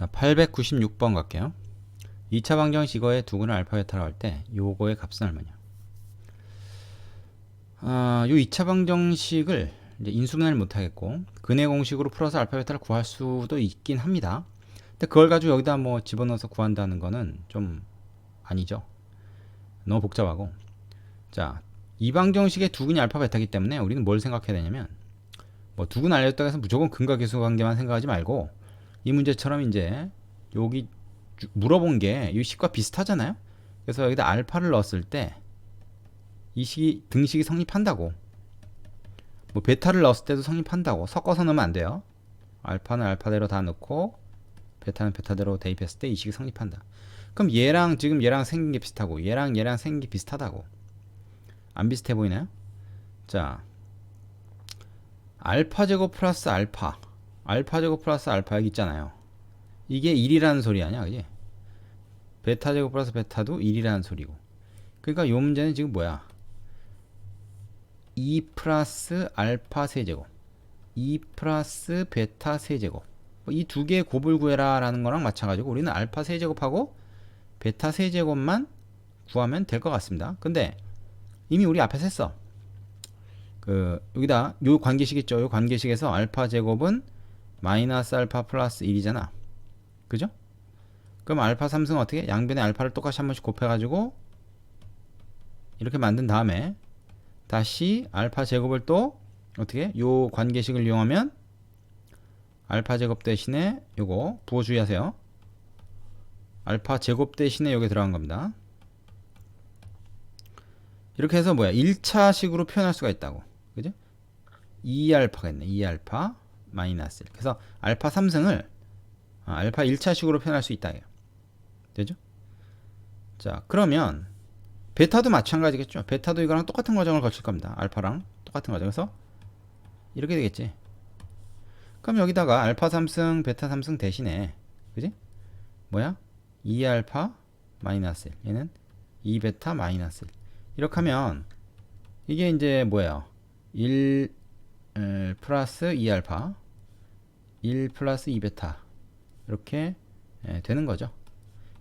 자, 896번 갈게요. 2차 방정식 이거의 두근을 알파 베타라고 할때 요거의 값은 얼마냐? 아, 요 2차 방정식을 인수분해를 못 하겠고 근해 공식으로 풀어서 알파 베타를 구할 수도 있긴 합니다. 근데 그걸 가지고 여기다 뭐 집어넣어서 구한다는 거는 좀 아니죠. 너무 복잡하고. 자, 이 방정식의 두근이 알파 베타이기 때문에 우리는 뭘 생각해야 되냐면 뭐 두근 알렸다고 해서 무조건 근과 계수 관계만 생각하지 말고 이 문제처럼 이제 여기 주- 물어본 게 이 식과 비슷하잖아요. 그래서 여기다 알파를 넣었을 때 이 식이 등식이 성립한다고. 뭐 베타를 넣었을 때도 성립한다고. 섞어서 넣으면 안 돼요. 알파는 알파대로 다 넣고 베타는 베타대로 대입했을 때 이 식이 성립한다. 그럼 얘랑 지금 얘랑 생긴 게 비슷하고 얘랑 얘랑 생긴 게 비슷하다고. 안 비슷해 보이나요? 자, 알파 제곱 플러스 알파. 알파 제곱 플러스 알파 여기 있잖아요. 이게 1이라는 소리 아니야, 그지? 베타 제곱 플러스 베타도 1이라는 소리고. 그러니까 요 문제는 지금 뭐야? 2 플러스 알파 세제곱. 2 플러스 베타 세제곱. 이 두 개의 곱을 구해라 라는 거랑 마찬가지고 우리는 알파 세제곱하고 베타 세제곱만 구하면 될 것 같습니다. 근데 이미 우리 앞에서 했어. 그 여기다 요 관계식 있죠? 요 관계식에서 알파 제곱은 마이너스 알파 플러스 1이잖아. 그죠? 그럼 알파 3승 어떻게? 양변에 알파를 똑같이 한 번씩 곱해가지고 이렇게 만든 다음에 다시 알파 제곱을 또 어떻게? 요 관계식을 이용하면 알파 제곱 대신에 요거 부호 주의하세요. 알파 제곱 대신에 여기 들어간 겁니다. 이렇게 해서 뭐야? 1차식으로 표현할 수가 있다고. 그죠? 2알파가 있네. 2알파 마이너스 1. 그래서 알파 3승을 아, 알파 1차식으로 표현할 수 있다. 되죠? 자, 그러면 베타도 마찬가지겠죠. 베타도 이거랑 똑같은 과정을 거칠 겁니다. 알파랑 똑같은 과정. 그래서 이렇게 되겠지. 그럼 여기다가 알파 3승, 베타 3승 대신에 그지? 뭐야? 2알파 마이너스 1. 얘는 2베타 마이너스 1. 이렇게 하면 이게 이제 뭐예요? 1 에, 플러스 2알파 1 플러스 2베타 이렇게 예, 되는 거죠.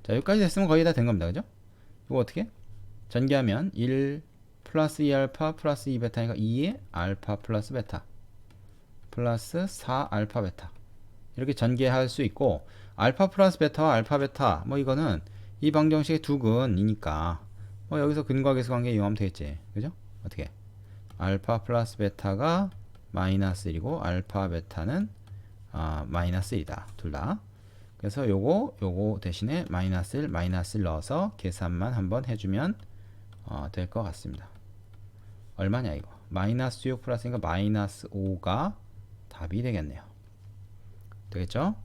자, 여기까지 됐으면 거의 다 된 겁니다. 그죠? 이거 어떻게? 전개하면 1 플러스 2알파 플러스 2베타니까 2의 알파 플러스 베타 플러스 4 알파 베타 이렇게 전개할 수 있고 알파 플러스 베타와 알파 베타 뭐 이거는 이 방정식의 두 근이니까 뭐 여기서 근과 계수 관계 이용하면 되겠지 그죠? 어떻게? 알파 플러스 베타가 마이너스 1이고 알파 베타는 아, 마이너스 1이다. 둘 다. 그래서 요거 요거 대신에 마이너스 1 마이너스 1 넣어서 계산만 한번 해주면 어, 될 것 같습니다. 얼마냐 이거? 마이너스 6 플러스니까 마이너스 5가 답이 되겠네요. 되겠죠?